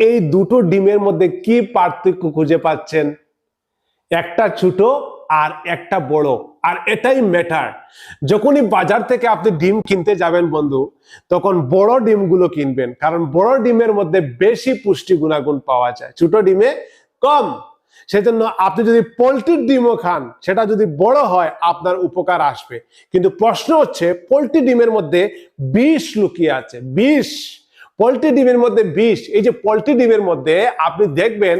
এই দুটো ডিমের মধ্যে কি পার্থক্য খুঁজে পাচ্ছেন? একটা ছোট আর একটা বড়, আর এটাই ম্যাটার যখনই বাজার থেকে আপনি ডিম কিনতে যাবেন বন্ধু, তখন বড় ডিমগুলো কিনবেন, কারণ বড় ডিমের মধ্যে বেশি পুষ্টি গুণাগুণ পাওয়া যায়। ছোট ডিমে কম। সেজন্য আপনি যদি পোলট্রির ডিমও খান, সেটা যদি বড় হয়, আপনার উপকার আসবে। কিন্তু প্রশ্ন হচ্ছে, পোলট্রি ডিমের মধ্যে বিষ লুকিয়ে আছে, বিষ। পোলট্রি ডিমের মধ্যে বিষ, এই যে পোলট্রি ডিমের মধ্যে আপনি দেখবেন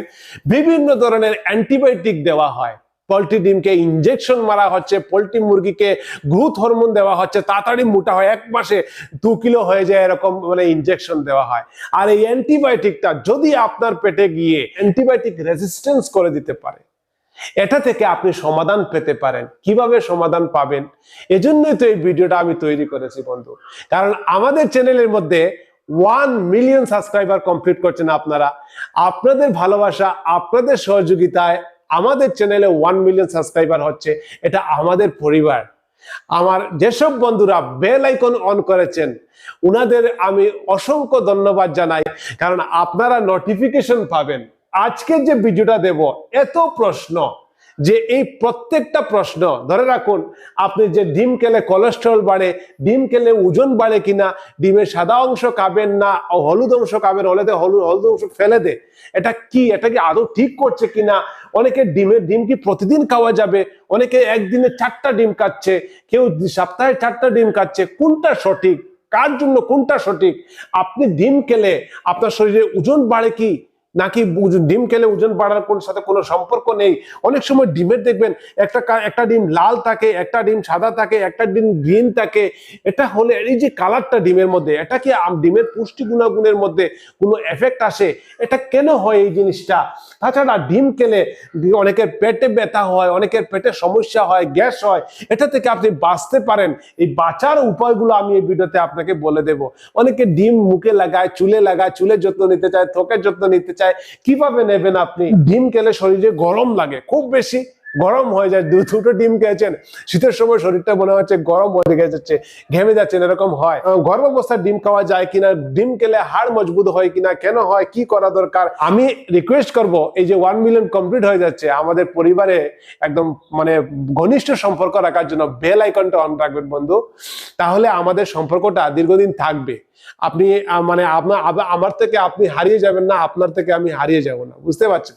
বিভিন্ন ধরনের অ্যান্টিবায়োটিক দেওয়া হয়। পোলট্রি ডিমকে ইনজেকশন মারা হচ্ছে, পোলট্রি মুরগিকে গ্রুথ হরমোন দেওয়া হচ্ছে, তাড়াতাড়ি মোটা হয়, এক মাসে দু কিলো হয়ে যায় এরকম মানে ইনজেকশন দেওয়া হয়। আর এই অ্যান্টিবায়োটিকটা যদি আপনার পেটে গিয়ে অ্যান্টিবায়োটিক রেজিস্ট্যান্স করে দিতে পারে, এটা থেকে আপনি সমাধান পেতে পারেন। কীভাবে সমাধান পাবেন? এজন্যই তো এই ভিডিওটা আমি তৈরি করেছি বন্ধু। কারণ আমাদের চ্যানেলের মধ্যে ওয়ান মিলিয়ন সাবস্ক্রাইবার কমপ্লিট করছেন আপনারা। আপনাদের ভালোবাসা, আপনাদের সহযোগিতায় আমাদের চ্যানেলে ওয়ান মিলিয়ন সাবস্ক্রাইবার হচ্ছে। এটা আমাদের পরিবার। আমার যেসব বন্ধুরা বেল আইকন অন করেছেন, উনাদের আমি অসংখ্য ধন্যবাদ জানাই, কারণ আপনারা নোটিফিকেশন পাবেন। আজকের যে ভিডিওটা দেব, এত প্রশ্ন। যে এই প্রত্যেকটা প্রশ্ন, ধরে রাখুন, আপনি যে ডিম খেলে কোলেস্ট্রল বাড়ে, ডিম খেলে ওজন বাড়ে কিনা ডিমের সাদা অংশ খাবেন না হলুদ অংশ খাবেন হলেতে হলুদ হলুদ অংশ ফেলে দে, এটা কি এটা কি আদৌ ঠিক করছে কিনা? অনেকে ডিমের ডিম কি প্রতিদিন খাওয়া যাবে? অনেকে একদিনে চারটা ডিম খাচ্ছে, কেউ সপ্তাহে চারটা ডিম খাচ্ছে, কোনটা সঠিক? কার জন্য কোনটা সঠিক? আপনি ডিম খেলে আপনার শরীরে ওজন বাড়ে কি? নাকি ডিম খেলে ওজন বাড়ার কোন সাথে কোনো সম্পর্ক নেই? অনেক সময় ডিমের দেখবেন একটা একটা ডিম লাল থাকে, একটা ডিম সাদা থাকে, একটা ডিম গ্রিন থাকে। এটা হলে এই যে কালারটা ডিমের মধ্যে, এটা কি ডিমের পুষ্টি গুণাগুণের মধ্যে কোনো এফেক্ট আসে? এটা কেন হয় এই জিনিসটা? তাছাড়া ডিম খেলে অনেকের পেটে ব্যথা হয়, অনেকের পেটে সমস্যা হয়, গ্যাস হয়। এটা থেকে আপনি বাঁচতে পারেন। এই বাঁচার উপায়গুলো আমি এই ভিডিওতে আপনাকে বলে দেব। অনেকে ডিম মুখে লাগায়, চুলে লাগায় চুলের যত্ন নিতে চায়, ত্বকের যত্ন নিতে চায় কীভাবে নেবেন আপনি? ডিম খেলে শরীরে গরম লাগে খুব বেশি গরম হয়ে যায় দু দুটো ডিম খেয়েছেন শীতের সময় শরীরটা মনে হচ্ছে গরম হয়ে যাচ্ছে ঘেমে যাচ্ছেন এরকম হয়। আহ, গর্ভাবস্থায় ডিম খাওয়া যায় কিনা ডিম খেলে হাড় মজবুত হয় কিনা কেন হয় কি করা দরকার? আমি রিকোয়েস্ট করব এই যে ওয়ান মিলিয়ন কমপ্লিট হয়ে যাচ্ছে আমাদের পরিবারে একদম মানে ঘনিষ্ঠ সম্পর্ক রাখার জন্য বেল আইকনটা অন রাখবেন বন্ধু। তাহলে আমাদের সম্পর্কটা দীর্ঘদিন থাকবে। আপনি মানে আপনার আমার থেকে আপনি হারিয়ে যাবেন না আপনার থেকে আমি হারিয়ে যাব না বুঝতে পারছেন?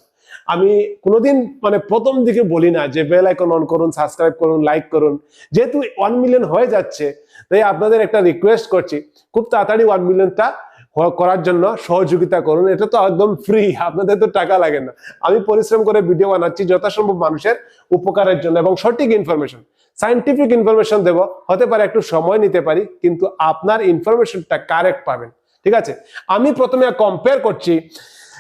আমি কোনোদিন মানে প্রথম দিকে বলি না যে বেল আইকন অন করুন, সাবস্ক্রাইব করুন, লাইক করুন। যেহেতু ওয়ান মিলিয়ন হয়ে যাচ্ছে, তাই আপনাদের একটা রিকোয়েস্ট করছি, খুব তাড়াতাড়ি ওয়ান মিলিয়নটা করার জন্য সহযোগিতা করুন। এটা তো একদম ফ্রি আপনাদের তো টাকা লাগে না। আমি পরিশ্রম করে ভিডিও বানাচ্ছি যথাসম্ভব মানুষের উপকারের জন্য এবং সঠিক ইনফরমেশন সাইন্টিফিক ইনফরমেশন দেব। হতে পারে একটু সময় নিতে পারি, কিন্তু আপনার ইনফরমেশনটা কারেক্ট পাবেন। ঠিক আছে? আমি প্রথমে কম্পেয়ার করছি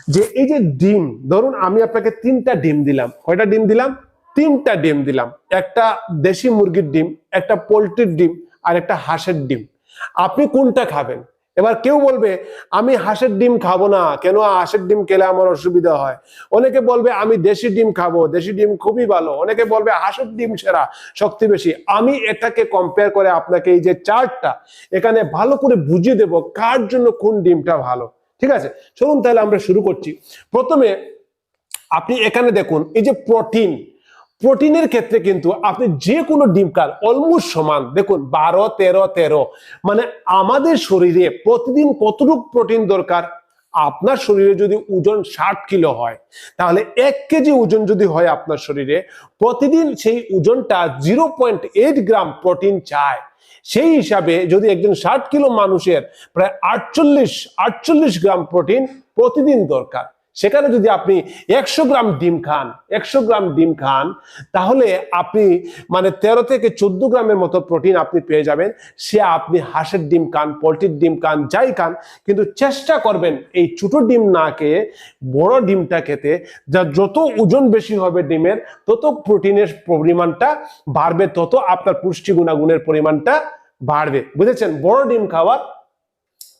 যে এই যে ডিম, ধরুন আমি আপনাকে তিনটা ডিম দিলাম। কয়টা ডিম দিলাম? তিনটা ডিম দিলাম। একটা দেশি মুরগির ডিম, একটা পোলট্রির ডিম, আর একটা হাঁসের ডিম। আপনি কোনটা খাবেন? এবার কেউ বলবে, আমি হাঁসের ডিম খাব না। কেন হাঁসের ডিম খেলে আমার অসুবিধা হয়? অনেকে বলবে, আমি দেশি ডিম খাব। দেশি ডিম খুবই ভালো। অনেকে বলবে, হাঁসের ডিম সেরা, শক্তি বেশি। আমি এটাকে কম্পেয়ার করে আপনাকে এই যে চার্টটা এখানে ভালো করে বুঝিয়ে দেব কার জন্য কোন ডিমটা ভালো। ঠিক আছে? চলুন তাহলে আমরা শুরু করছি। প্রথমে আপনি এখানে দেখুন, এই যে প্রোটিন, প্রোটিনের ক্ষেত্রে কিন্তু আপনি যে কোনো ডিম খান অলমোস্ট সমান। দেখুন, বারো, তেরো তেরো। মানে আমাদের শরীরে প্রতিদিন কতটুকু প্রোটিন দরকার? আপনার শরীরে যদি ওজন ষাট কিলো হয়, তাহলে এক কেজি ওজন যদি হয় আপনার শরীরে, প্রতিদিন সেই ওজনটা zero point eight gram protein চায় সেই হিসাবে যদি একজন ষাট কিলো মানুষের প্রায় আটচল্লিশ আটচল্লিশ গ্রাম প্রোটিন প্রতিদিন দরকার, সেখানে যদি আপনি একশো গ্রাম ডিম খান, একশো গ্রাম ডিম খান, তাহলে আপনি মানে তেরো থেকে চোদ্দ গ্রামের মতো প্রোটিন আপনি পেয়ে যাবেন। সে আপনি হাঁসের ডিম খান, পোলট্রির ডিম খান, যাই খান, কিন্তু চেষ্টা করবেন এই ছোট ডিম না খেয়ে বড় ডিমটা খেতে। যা যত ওজন বেশি হবে ডিমের, তত প্রোটিনের পরিমাণটা বাড়বে, তত আপনার পুষ্টি গুণাগুণের পরিমাণটা বাড়বে। বুঝেছেন? বড় ডিম খাওয়ার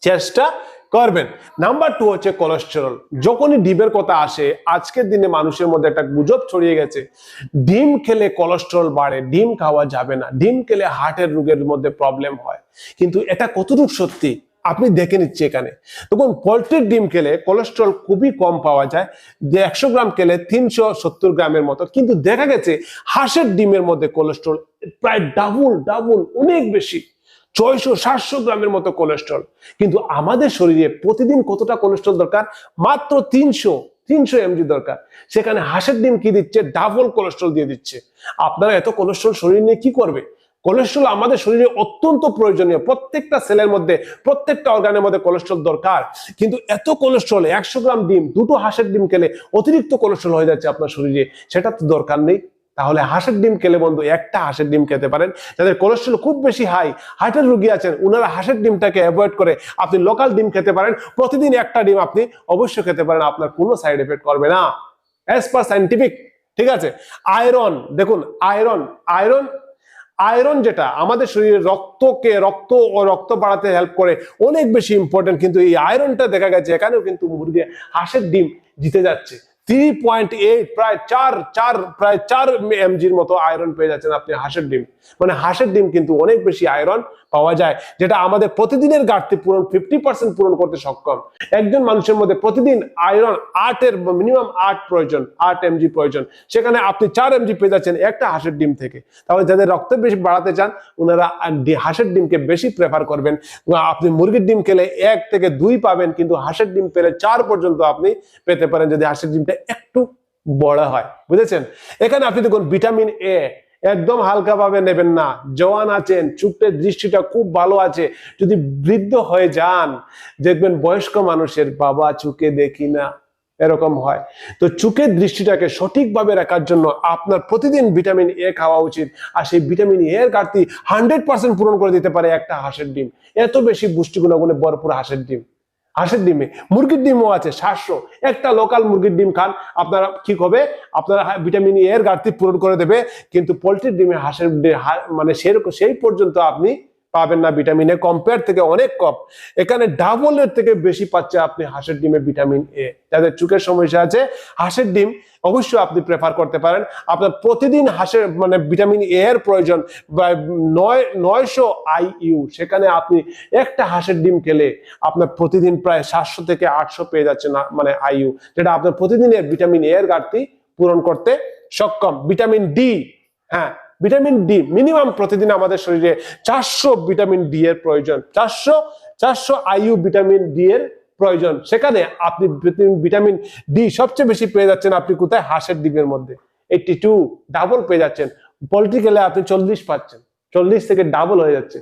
চেষ্টা করবেন। নাম্বার টু হচ্ছে কোলেস্টেরল যখনই ডিমের কথা আসে, আজকের দিনে মানুষের মধ্যে একটা গুজব ছড়িয়ে গেছে। ডিম খেলে কোলেস্টেরল বাড়ে, ডিম খাওয়া যাবে না। ডিম খেলে হার্টের রোগের মধ্যে প্রবলেম হয়। কিন্তু এটা কতটুকু সত্যি? আপনি দেখে নিচ্ছি এখানে। দেখুন পোলট্রির ডিম খেলে কোলেস্ট্রল খুবই কম পাওয়া যায় একশো গ্রাম খেলে তিনশো সত্তর গ্রামের মতো। কিন্তু দেখা গেছে, হাঁসের ডিমের মধ্যে কোলেস্ট্রল প্রায় ডাবল ডাবল অনেক বেশি। ছয়শো, সাতশো গ্রামের মতো কোলেস্ট্রল কিন্তু আমাদের শরীরে প্রতিদিন কতটা কোলেস্ট্রল দরকার? মাত্র তিনশো তিনশো এমজি দরকার। সেখানে হাঁসের ডিম কি দিচ্ছে? ডাবল কোলেস্ট্রল দিয়ে দিচ্ছে। আপনারা এত কোলেস্ট্রল শরীর নিয়ে কি করবে? কোলেস্ট্রল আমাদের শরীরে অত্যন্ত প্রয়োজনীয়। প্রত্যেকটা সেলের মধ্যে, প্রত্যেকটা অর্গানের মধ্যে কোলেস্ট্রল দরকার। কিন্তু এত কোলেস্ট্রল একশো গ্রাম ডিম, দুটো হাঁসের ডিম খেলে অতিরিক্ত কোলেস্ট্রল হয়ে যাচ্ছে আপনার শরীরে, সেটা তো দরকার নেই। তাহলে হাঁসের ডিম খেলে বন্ধু একটা হাঁসের ডিম খেতে পারেন, যাদের কোলেস্ট্রল খুব বেশি হাই হার্টের রুগী আছেন ওনারা হাঁসের ডিমটাকে অ্যাভয়েড করে আপনি লোকাল ডিম খেতে পারেন। প্রতিদিন একটা ডিম আপনি অবশ্যই খেতে পারেন, আপনার কোনো সাইড এফেক্ট করবে না। অ্যাজ পার সাইন্টিফিক ঠিক আছে? আয়রন দেখুন আয়রন আয়রন আয়রন যেটা আমাদের শরীরে রক্তকে, রক্ত ও রক্ত বাড়াতে হেল্প করে, অনেক বেশি ইম্পর্টেন্ট কিন্তু এই আয়রনটা দেখা গেছে, এখানেও কিন্তু মুরগি হাঁসের ডিম জিতে যাচ্ছে। থ্রি পয়েন্ট এইট প্রায় চার চার, প্রায় চার এমজির মতো আয়রন পেয়ে যাচ্ছেন আপনি হাঁসের ডিম। মানে হাঁসের ডিম কিন্তু অনেক বেশি আয়রন পাওয়া যায়, যেটা আমাদের প্রতিদিনের ঘাটতি পূরণ ফিফটি পার্সেন্ট পূরণ করতে সক্ষম। একজন মানুষের মধ্যে প্রতিদিন আয়রন মিনিমাম আট প্রয়োজন, আট এমজি প্রয়োজন। সেখানে আপনি চার এমজি পেয়ে যাচ্ছেন একটা হাঁসের ডিম থেকে। তাহলে যাদের রক্ত বেশি বাড়াতে চান, ওনারা হাঁসের ডিমকে বেশি প্রেফার করবেন। আপনি মুরগির ডিম খেলে এক থেকে দুই পাবেন, কিন্তু হাঁসের ডিম পেলে চার পর্যন্ত আপনি পেতে পারেন। যদি হাঁসের ডিমটা একটু বড় হয়, বুঝেছেন? এখানে আপনি দেখুন, ভিটামিন এ একদম হালকা ভাবে নেবেন না জওয়ান আছেন চুপের দৃষ্টিটা খুব ভালো আছে। যদি বৃদ্ধ হয়ে যান, দেখবেন বয়স্ক মানুষের বাবা চুকে দেখি না, এরকম হয়। তো চোখের দৃষ্টিটাকে সঠিকভাবে রাখার জন্য আপনার প্রতিদিন ভিটামিন এ খাওয়া উচিত। আর সেই ভিটামিন এ এর ঘাটতি হান্ড্রেড পার্সেন্ট পূরণ করে দিতে পারে একটা হাঁসের ডিম। এত বেশি পুষ্টি গুণাগুণে ভরপুর হাঁসের ডিম। হাঁসের ডিমে, মুরগির ডিমও আছে, সাতশো। একটা লোকাল মুরগির ডিম খান, আপনারা ঠিক হবে, আপনারা ভিটামিন এ এর ঘাটতি পূরণ করে দেবে, কিন্তু পোলট্রির ডিমে হাঁসের মানে সেরকম সেই পর্যন্ত আপনি পাবেন না ভিটামিন এ কম্পেয়ার থেকে অনেক কম। এখানে ডাবলের থেকে বেশি পাচ্ছে আপনি হাঁসের ডিমে ভিটামিন এ। যাদের চোখের সমস্যা আছে, হাঁসের ডিম অবশ্যই আপনি প্রেফার করতে পারেন। আপনার প্রতিদিন হাঁসের মানে ভিটামিন এ এর প্রয়োজন নয়, নয়শো আইইউ সেখানে আপনি একটা হাঁসের ডিম খেলে আপনার প্রতিদিন প্রায় সাতশো থেকে আটশো পেয়ে যাচ্ছে না মানে আইইউ যেটা আপনার প্রতিদিনের ভিটামিন এ এর ঘাটতি পূরণ করতে সক্ষম। ভিটামিন ডি হ্যাঁ ভিটামিন ডি মিনিমাম প্রতিদিন আমাদের শরীরে চারশো ভিটামিন ডি এর প্রয়োজন। চারশো চারশো আইউ ভিটামিন ডি এর প্রয়োজন। সেখানে আপনি ভিটামিন ডি সবচেয়ে বেশি পেয়ে যাচ্ছেন আপনি কোথায়? হাঁসের ডিমের মধ্যে। এইটি টু ডাবল পেয়ে যাচ্ছেন। পোলট্রি খেলে আপনি চল্লিশ পাচ্ছেন। চল্লিশ থেকে ডাবল হয়ে যাচ্ছে।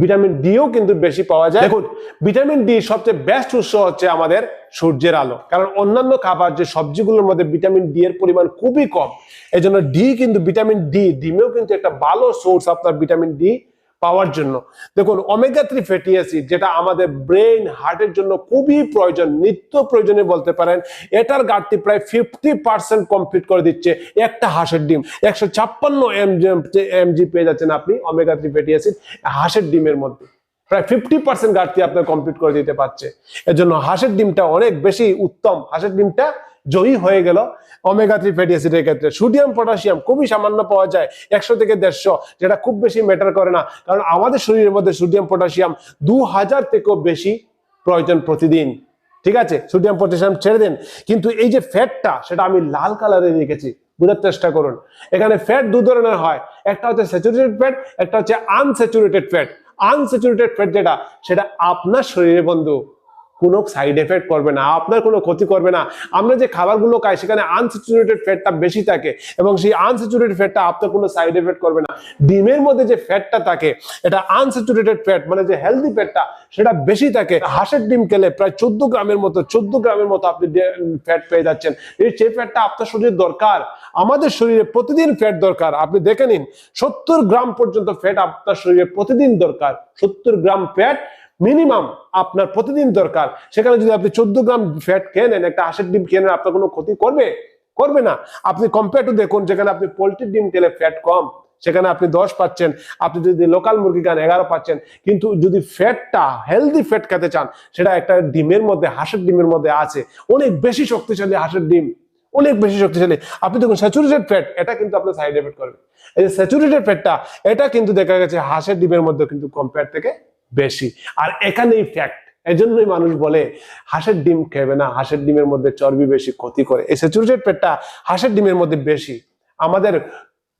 ভিটামিন ডিও কিন্তু বেশি পাওয়া যায়। দেখুন ভিটামিন ডি সবচেয়ে বেস্ট উৎস হচ্ছে আমাদের সূর্যের আলো। কারণ অন্যান্য খাবার যে সবজিগুলোর মধ্যে ভিটামিন ডি এর পরিমাণ খুবই কম এই জন্য ডি কিন্তু ভিটামিন ডি ডিমেও কিন্তু একটা ভালো সোর্স আপনার ভিটামিন ডি পাওয়ার জন্য। দেখুন ওমেগা থ্রি ফ্যাটি অ্যাসিড যেটা আমাদের ব্রেন হার্টের জন্য খুবই প্রয়োজন, নিত্য প্রয়োজনে বলতে পারেন, এটার ঘাটতি প্রায় ফিফটি পার্সেন্ট কমপ্লিট করে দিচ্ছে একটা হাঁসের ডিম। একশো ছাপ্পান্ন এমজি পেয়ে যাচ্ছেন আপনি ওমেগা থ্রি ফ্যাটি অ্যাসিড হাঁসের ডিমের মধ্যে। প্রায় ফিফটি পার্সেন্ট ঘাটতি আপনার কমপ্লিট করে দিতে পারছে। এর জন্য হাঁসের ডিমটা অনেক বেশি উত্তম। হাঁসের ডিমটা জয়ী হয়ে গেল। ওমেগা থ্রি ফ্যাটি অ্যাসিডের ক্ষেত্রে সোডিয়াম পটাশিয়াম খুবই সামান্য পাওয়া যায়, একশো থেকে দেড়শো, যেটা খুব বেশি ম্যাটার করে না। কারণ আমাদের শরীরের মধ্যে সোডিয়াম পটাশিয়াম দু হাজার থেকেও বেশি প্রয়োজন প্রতিদিন। ঠিক আছে? সোডিয়াম পটাশিয়াম ছেড়ে দেন। কিন্তু এই যে ফ্যাটটা সেটা আমি লাল কালারে রেখেছি। বোঝার চেষ্টা করুন। এখানে ফ্যাট দু ধরনের হয়। একটা হচ্ছে স্যাচুরেটেড ফ্যাট একটা হচ্ছে আনস্যাচুরেটেড ফ্যাট আনস্যাচুরেটেড ফ্যাট যেটা, সেটা আপনার শরীরে বন্ধু। কোনো সাইড এফেক্ট করবে না, আপনার কোনো ক্ষতি করবে না। আমরা যে খাবারগুলো খাই, সেখানে আনস্যাচুরেটেড ফ্যাটটা বেশি থাকে এবং সেই আনস্যাচুরেটেড ফ্যাটটা আপনার কোনো সাইড এফেক্ট করবে না। ডিমের মধ্যে যে ফ্যাটটা থাকে, এটা আনস্যাচুরেটেড ফ্যাট মানে যে হেলদি ফ্যাটটা সেটা বেশি থাকে। হাঁসের ডিম খেলে প্রায় চোদ্দ গ্রামের মতো, চোদ্দ গ্রামের মতো আপনি ফ্যাট পেয়ে যাচ্ছেন। এই সেই ফ্যাটটা আপনার শরীরে দরকার, আমাদের শরীরে প্রতিদিন ফ্যাট দরকার। আপনি দেখে নিন, সত্তর গ্রাম পর্যন্ত ফ্যাট আপনার শরীরে প্রতিদিন দরকার। সত্তর গ্রাম ফ্যাট মিনিমাম আপনার প্রতিদিন দরকার। সেখানে যদি আপনি চোদ্দ গ্রাম ফ্যাট খেয়ে নেন, একটা হাঁসের ডিম খেয়ে নেন, আপনার কোনো ক্ষতি করবে? করবে না। আপনি কম্পেয়ার টু দেখুন, যেখানে আপনি পোলট্রির ডিম খেলে ফ্যাট কম, সেখানে আপনি দশ পাচ্ছেন। আপনি যদি লোকাল মুরগি খান, এগারো পাচ্ছেন। কিন্তু যদি ফ্যাটটা হেলদি ফ্যাট খেতে চান, সেটা একটা ডিমের মধ্যে, হাঁসের ডিমের মধ্যে আছে। অনেক বেশি শক্তিশালী হাঁসের ডিম। অনেক বেশি শক্তিশালী। আপনি দেখুন স্যাচুরেটেড ফ্যাট এটা কিন্তু আপনার সাইড এফেক্ট করবে। এই যে স্যাচুরেটেড ফ্যাটটা এটা কিন্তু দেখা গেছে হাঁসের ডিমের মধ্যে কিন্তু কম্পেয়ার থেকে বেশি। আর এখানেই ফ্যাক্ট এজন্যই মানুষ বলে, হাঁসের ডিম খেবে না, হাঁসের ডিমের মধ্যে চর্বি বেশি, ক্ষতি করে। এই স্যাচুরেটেড পেটটা হাঁসের ডিমের মধ্যে বেশি। আমাদের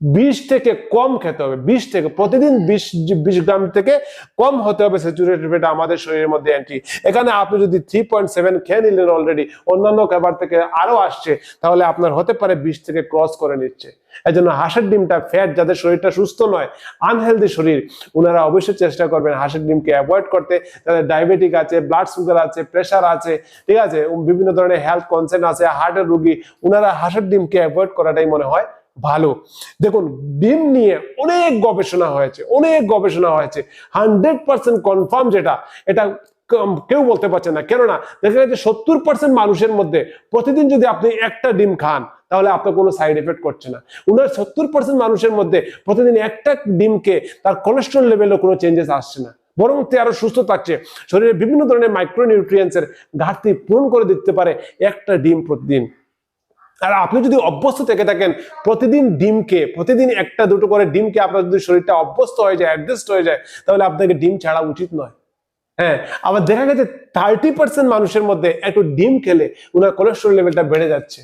বিশ থেকে কম খেতে হবে বিশ থেকে, প্রতিদিন বিশ বিশ গ্রাম থেকে কম হতে হবে স্যাচুরেটেড ফ্যাট আমাদের শরীরের মধ্যে অ্যান্টি এখানে আপনি যদি থ্রি পয়েন্ট সেভেন খেয়ে নিলেন অলরেডি অন্যান্য খাবার থেকে আরও আসছে, তাহলে আপনার হতে পারে বিশ থেকে ক্রস করে নিচ্ছে। এই জন্য হাঁসের ডিমটা ফ্যাট যাদের শরীরটা সুস্থ নয় আনহেলদি শরীর ওনারা অবশ্যই চেষ্টা করবেন হাঁসের ডিমকে অ্যাভয়েড করতে। তাদের ডায়াবেটিক আছে ব্লাড সুগার আছে প্রেশার আছে, ঠিক আছে? বিভিন্ন ধরনের হেলথ কনসার্ন আছে হার্টের রোগী ওনারা হাঁসের ডিমকে অ্যাভয়েড করাটাই মনে হয় ভালো। দেখুন, ডিম নিয়ে অনেক গবেষণা হয়েছে, অনেক গবেষণা হয়েছে। হান্ড্রেড পার্সেন্ট কনফার্ম যেটা, এটা কেউ বলতে পারছে না। কেননা, দেখা গেছে সত্তর পার্সেন্ট মানুষের মধ্যে প্রতিদিন যদি আপনি একটা ডিম খান তাহলে আপনার কোনো সাইড এফেক্ট করছে না। উনার সত্তর পার্সেন্ট মানুষের মধ্যে প্রতিদিন একটা ডিমকে তার কোলেস্ট্রল লেভেলে কোনো চেঞ্জেস আসছে না। বরং তে আরও সুস্থ থাকছে শরীরে বিভিন্ন ধরনের মাইক্রোনিউট্রিয়েন্টসের ঘাটতি পূরণ করে দিতে পারে একটা ডিম প্রতিদিন। আর আপনি যদি অভ্যস্ত থেকে থাকেন, প্রতিদিন ডিমকে, প্রতিদিন একটা, দুটো করে ডিমকে আপনার যদি শরীরটা অভ্যস্ত হয়ে যায় অ্যাডজাস্ট হয়ে যায়, তাহলে আপনাকে ডিম ছাড়া উচিত নয়। হ্যাঁ আবার দেখা গেছে থার্টি পার্সেন্ট মানুষের মধ্যে একটু ডিম খেলে ওনার কোলেস্ট্রল লেভেলটা বেড়ে যাচ্ছে।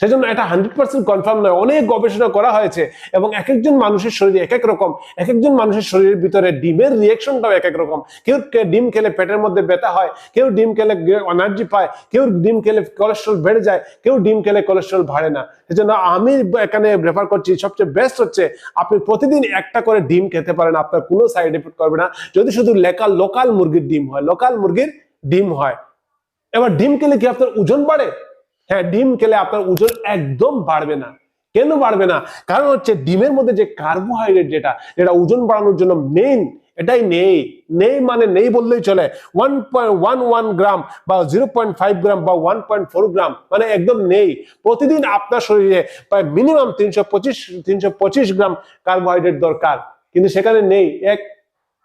সেজন্য এটা হান্ড্রেড পার্সেন্ট কনফার্ম নয়। অনেক গবেষণা করা হয়েছে এবং এক একজন মানুষের শরীরে এক এক রকম এক একজন মানুষের শরীরের ভিতরে ডিমের রিয়েকশনটাও এক এক রকম। কেউ ডিম খেলে পেটের মধ্যে ব্যথা হয়, কেউ ডিম খেলে এনার্জি পায়, কেউ ডিম খেলে কোলেস্ট্রল বেড়ে যায়, কেউ ডিম খেলে কোলেস্ট্রল বাড়ে না। সেজন্য আমি এখানে রেফার করছি, সবচেয়ে বেস্ট হচ্ছে আপনি প্রতিদিন একটা করে ডিম খেতে পারেন, আপনার কোনো সাইড এফেক্ট করবে না। যদি শুধু লেকাল লোকাল মুরগির ডিম হয় লোকাল মুরগির ডিম হয়, এবার ডিম খেলে কি আপনার ওজন বাড়ে? হ্যাঁ ডিম খেলে আপনার ওজন একদম বাড়বে না। কেন বাড়বে না? কারণ হচ্ছে ডিমের মধ্যে যে কার্বোহাইড্রেট যেটা যেটা ওজন বাড়ানোর জন্য মেইন এটাই নেই। নেই মানে নেই বললেই চলে। ওয়ান ওয়ান ওয়ান গ্রাম বা জিরো পয়েন্ট ফাইভ গ্রাম বা ওয়ান পয়েন্ট ফোর গ্রাম মানে একদম নেই। প্রতিদিন আপনার শরীরে প্রায় মিনিমাম তিনশো পঁচিশ তিনশো পঁচিশ গ্রাম কার্বোহাইড্রেট দরকার। কিন্তু সেখানে নেই। এক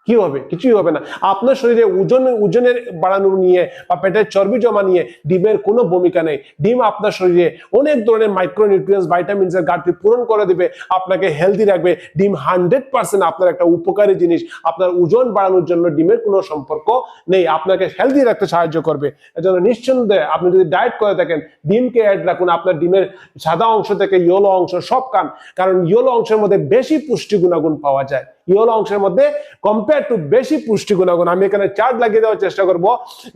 কি হবে? কিছুই হবে না। আপনার শরীরে ওজন, ওজনের বাড়ানো নিয়ে বা পেটের চর্বি জমা নিয়ে ডিমের কোনো ভূমিকা নেই। ডিম আপনার শরীরে অনেক ধরনের মাইক্রোনিউট্রিয়েন্টস ভাইটামিনস এর ঘাটতি পূরণ করে দিবে, আপনাকে হেলদি রাখবে। ডিম হান্ড্রেড পার্সেন্ট আপনার একটা উপকারী জিনিস। আপনার ওজন বাড়ানোর জন্য ডিমের কোনো সম্পর্ক নেই। আপনাকে হেলদি রাখতে সাহায্য করবে। এজন্য নিঃসন্দেহে আপনি যদি ডায়েট করে থাকেন, ডিমকে অ্যাড রাখুন। আপনার ডিমের সাদা অংশ থেকে ইয়েলো অংশ সব কান কারণ ইয়েলো অংশের মধ্যে বেশি পুষ্টি গুণাগুণ পাওয়া যায়। ইয়েলো অংশের মধ্যে কম্পেয়ার টু বেশি পুষ্টি গুণাগুণ আমি এখানে চার্ট লাগিয়ে দেওয়ার চেষ্টা করব।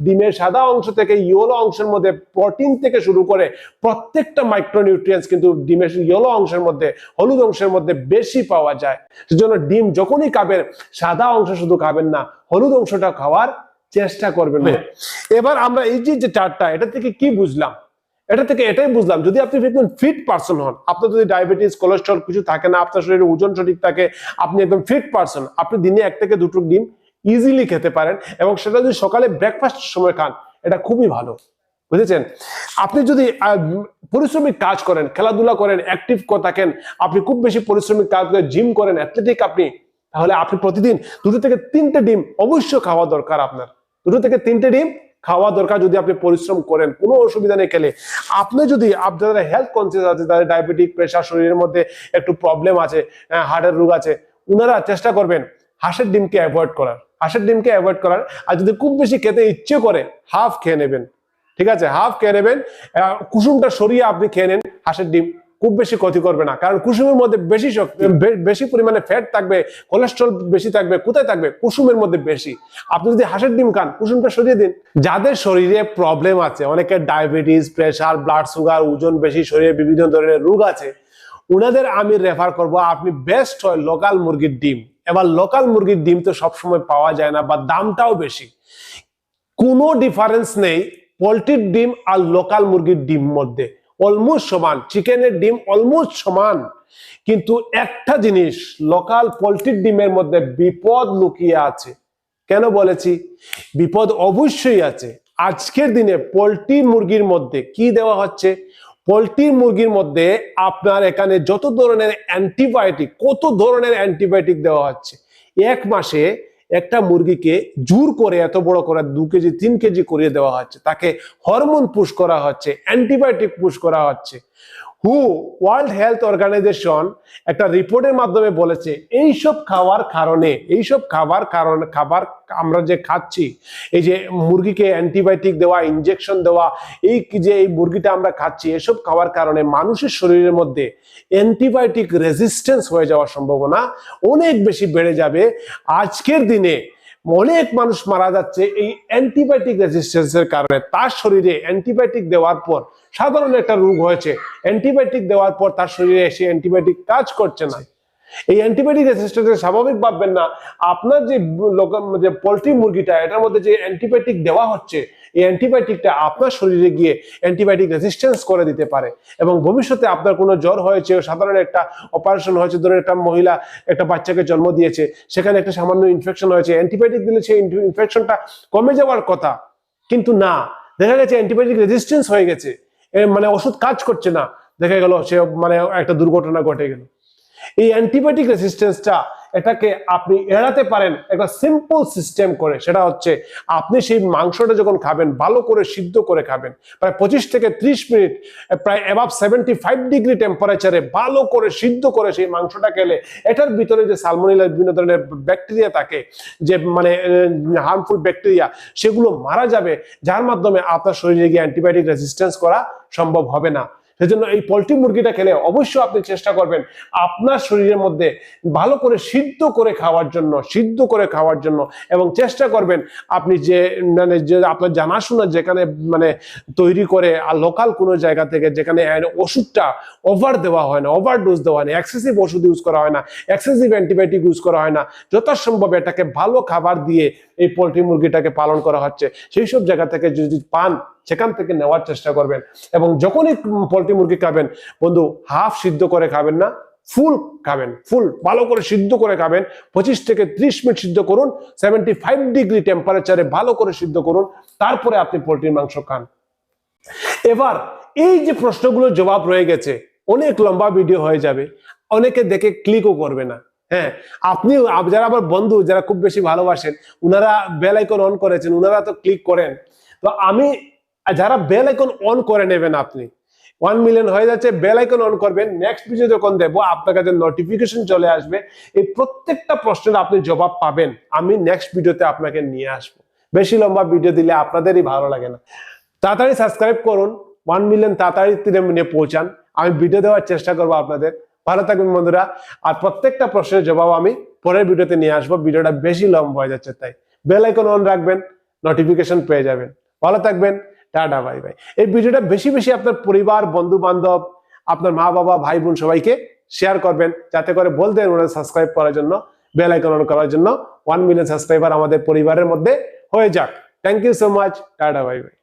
ডিমের সাদা অংশ থেকে ইয়েলো অংশের মধ্যে প্রোটিন থেকে শুরু করে প্রত্যেকটা মাইক্রোনিউট্রিয়েন্টস কিন্তু ডিমের ইয়েলো অংশের মধ্যে হলুদ অংশের মধ্যে বেশি পাওয়া যায়। সেজন্য ডিম যখনই খাবেন সাদা অংশ শুধু খাবেন না হলুদ অংশটা খাওয়ার চেষ্টা করবেন। এবার আমরা এই যে চার্টটা এটা থেকে কি বুঝলাম? এটা থেকে এটাই বুঝলাম, যদি আপনি একদম ফিট পার্সন হন, আপনার যদি ডায়াবেটিস কোলেস্ট্রল কিছু থাকে না, আপনার শরীরে ওজন সঠিক থাকে, আপনি একদম ফিট পার্সন আপনি দিনে এক থেকে দুটো ডিম ইজিলি খেতে পারেন এবং সেটা যদি সকালে ব্রেকফাস্টের সময় খান, এটা খুবই ভালো, বুঝেছেন? আপনি যদি পরিশ্রমিক কাজ করেন, খেলাধুলা করেন অ্যাক্টিভ থাকেন, আপনি খুব বেশি পরিশ্রমিক কাজ করেন জিম করেন অ্যাথলেটিক আপনি, তাহলে আপনি প্রতিদিন দুটো থেকে তিনটে ডিম অবশ্য খাওয়া দরকার আপনার। দুটো থেকে তিনটে ডিম খাওয়া দরকার যদি আপনি পরিশ্রম করেন, কোনো অসুবিধা নেই খেলে। আপনি যদি আপনাদের হেলথ কনসিয়াস আছে, তাদের ডায়াবেটিক প্রেশার শরীরের মধ্যে একটু প্রবলেম আছে হার্টের রোগ আছে ওনারা চেষ্টা করবেন হাঁসের ডিমকে অ্যাভয়েড করার। হাঁসের ডিমকে অ্যাভয়েড করার। আর যদি খুব বেশি খেতে ইচ্ছে করে হাফ খেয়ে নেবেন। ঠিক আছে? হাফ খেয়ে নেবেন কুসুমটা সরিয়ে আপনি খেয়ে নেন হাঁসের ডিম। খুব বেশি ক্ষতি করবে না। কারণ কুসুমের মধ্যে বেশি শক্তি বেশি পরিমাণে ফ্যাট থাকবে কোলেস্ট্রল বেশি থাকবে কোথায় থাকবে? কুসুমের মধ্যে বেশি। আপনি যদি হাঁসের ডিম খান কুসুমটা সরিয়ে দিন। যাদের শরীরে প্রবলেম আছে অনেকের ডায়াবেটিস প্রেশার ব্লাড সুগার ওজন বেশি শরীরে বিভিন্ন ধরনের রোগ আছে উনাদের আমি রেফার করব আপনি বেস্ট হয় লোকাল মুরগির ডিম। এবার লোকাল মুরগির ডিম তো সবসময় পাওয়া যায় না বা দামটাও বেশি। কোনো ডিফারেন্স নেই পোলট্রির ডিম আর লোকাল মুরগির ডিম মধ্যে। অলমোস্ট সমান চিকেনের ডিম অলমোস্ট সমান। কিন্তু একটা জিনিস লোকাল পোলট্রির ডিমের মধ্যে বিপদ লুকিয়ে আছে। কেন বলেছি? বিপদ অবশ্যই আছে। আজকের দিনে পোলট্রি মুরগির মধ্যে কি দেওয়া হচ্ছে? পোলট্রি মুরগির মধ্যে আপনার এখানে যত ধরনের অ্যান্টিবায়োটিক কত ধরনের অ্যান্টিবায়োটিক দেওয়া হচ্ছে? এক মাসে একটা মুরগিকে জোর করে, এত বড় করে, দু কেজি, তিন কেজি করিয়ে দেওয়া হচ্ছে। তাকে হরমোন পুশ করা হচ্ছে, অ্যান্টিবায়োটিক পুশ করা হচ্ছে। হু ওয়ার্ল্ড হেলথ অর্গানাইজেশন একটা রিপোর্টের মাধ্যমে বলেছে, এইসব খাওয়ার কারণে, এইসব খাবার কারণ, খাবার আমরা যে খাচ্ছি, এই যে মুরগিকে অ্যান্টিবায়োটিক দেওয়া ইনজেকশন দেওয়া, এই যে এই মুরগিটা আমরা খাচ্ছি, এসব খাওয়ার কারণে মানুষের শরীরের মধ্যে অ্যান্টিবায়োটিক রেজিস্ট্যান্স হয়ে যাওয়ার সম্ভাবনা অনেক বেশি বেড়ে যাবে। আজকের দিনে অনেক মানুষ মারা যাচ্ছে এই অ্যান্টিবায়োটিক রেজিস্ট্যান্সের কারণে। তার শরীরে অ্যান্টিবায়োটিক দেওয়ার পর সাধারণ একটা রোগ হয়েছে। অ্যান্টিবায়োটিক দেওয়ার পর তার শরীরে এসে অ্যান্টিবায়োটিক কাজ করছে না। এই অ্যান্টিবায়োটিক রেজিস্ট্যান্স স্বাভাবিক ভাববেন না। আপনার যে লোক যে পোলট্রি মুরগিটা, এটার মধ্যে যে অ্যান্টিবায়োটিক দেওয়া হচ্ছে এই অ্যান্টিবায়োটিকটা আপনার শরীরে গিয়ে অ্যান্টিবায়োটিক রেজিস্ট্যান্স করে দিতে পারে এবং ভবিষ্যতে আপনার কোনো জ্বর হয়েছে সাধারণ একটা অপারেশন হয়েছে, ধরুন একটা মহিলা একটা বাচ্চাকে জন্ম দিয়েছে, সেখানে একটা সামান্য ইনফেকশন হয়েছে, অ্যান্টিবায়োটিক দিলে সেই ইনফেকশনটা কমে যাওয়ার কথা, কিন্তু না। দেখা গেছে অ্যান্টিবায়োটিক রেজিস্ট্যান্স হয়ে গেছে মানে ওষুধ কাজ করছে না। দেখা গেল সে মানে একটা দুর্ঘটনা ঘটে গেল। এই অ্যান্টিবায়োটিক রেজিস্ট্যান্সটা এটাকে আপনি এড়াতে পারেন, একটা সিম্পল সিস্টেম করে। সেটা হচ্ছে, আপনি সেই মাংসটা যখন খাবেন, ভালো করে সিদ্ধ করে খাবেন, প্রায় পঁচিশ থেকে ত্রিশ মিনিট, প্রায় অ্যাবাভ সেভেন্টি ফাইভ ডিগ্রি টেম্পারেচারে ভালো করে সিদ্ধ করে সেই মাংসটা খেলে, এটার ভিতরে যে সালমোনিলা বিভিন্ন ধরনের ব্যাকটেরিয়া থাকে, যে মানে হার্মফুল ব্যাকটেরিয়া সেগুলো মারা যাবে, যার মাধ্যমে আপনার শরীরে গিয়ে অ্যান্টিবায়োটিক রেজিস্ট্যান্স করা সম্ভব হবে না। সেজন্য এই পোলট্রি মুরগিটা খেলে অবশ্যই আপনি চেষ্টা করবেন আপনার শরীরের মধ্যে ভালো করে সিদ্ধ করে খাওয়ার জন্য, সিদ্ধ করে খাওয়ার জন্য এবং চেষ্টা করবেন আপনি যে মানে যে আপনার জানাশোনা যেখানে মানে তৈরি করে আর লোকাল কোনো জায়গা থেকে যেখানে ওষুধটা ওভার দেওয়া হয় না ওভার ডোজ দেওয়া হয় না এক্সেসিভ ওষুধ ইউজ করা হয় না এক্সেসিভ অ্যান্টিবায়োটিক ইউজ করা হয় না, যথাসম্ভব এটাকে ভালো খাবার দিয়ে এই পোলট্রি মুরগিটাকে পালন করা হচ্ছে। সেই সব জায়গা থেকে যদি পান সেখান থেকে নেওয়ার চেষ্টা করবেন। এবং যখনই পোলট্রি মুরগি খাবেন, বন্ধু, হাফ সিদ্ধ করে খাবেন না, ফুল খাবেন, ফুল ভালো করে সিদ্ধ করে খাবেন, পঁচিশ থেকে ত্রিশ মিনিট সিদ্ধ করুন সেভেন্টি ফাইভ ডিগ্রি টেম্পারেচারে ভালো করে সিদ্ধ করুন, তারপরে আপনি পোলট্রির মাংস খান। এবার এই যে প্রশ্নগুলোর জবাব রয়ে গেছে, অনেক লম্বা ভিডিও হয়ে যাবে, অনেকে দেখে ক্লিকও করবে না। হ্যাঁ আপনি যারা আমার বন্ধু, যারা খুব বেশি ভালোবাসেন, উনারা বেল আইকন অন করেছেন, উনারা তো ক্লিক করেন। তো আমি যারা বেল আইকন অন করে নেবেন আপনি ওয়ান মিলিয়ন হয়ে যাচ্ছে বেল আইকন অন করবেন। নেক্সট ভিডিও যখন দেবো, আপনার কাছে নোটিফিকেশন চলে আসবে। এই প্রত্যেকটা প্রশ্নের আপনি জবাব পাবেন। আমি নেক্সট ভিডিওতে আপনাকে নিয়ে আসব। বেশি লম্বা ভিডিও দিলে আপনাদেরই ভালো লাগে না। তাড়াতাড়ি সাবস্ক্রাইব করুন। ওয়ান মিলিয়ন তাড়াতাড়ি তীরে নিয়ে পৌঁছান। আমি ভিডিও দেওয়ার চেষ্টা করব আপনাদের। ভালো থাকবেন বন্ধুরা। আর প্রত্যেকটা প্রশ্নের জবাব আমি পরের ভিডিওতে নিয়ে আসব। ভিডিওটা বেশি লম্বা হয়ে যাচ্ছে, তাই বেল আইকন অন রাখবেন নোটিফিকেশন পেয়ে যাবেন। ভালো থাকবেন। টাটা, বাই বাই। এই ভিডিওটা বেশি বেশি আপনার পরিবার, বন্ধু বান্ধব, আপনার মা বাবা, ভাই, বোন সবাইকে শেয়ার করবেন, যাতে করে বলতেন ওনাদের সাবস্ক্রাইব করার জন্য বেল আইকন অন করার জন্য ওয়ান মিলিয়ন সাবস্ক্রাইবার আমাদের পরিবারের মধ্যে হয়ে যাক। Thank you so much tata, bye by.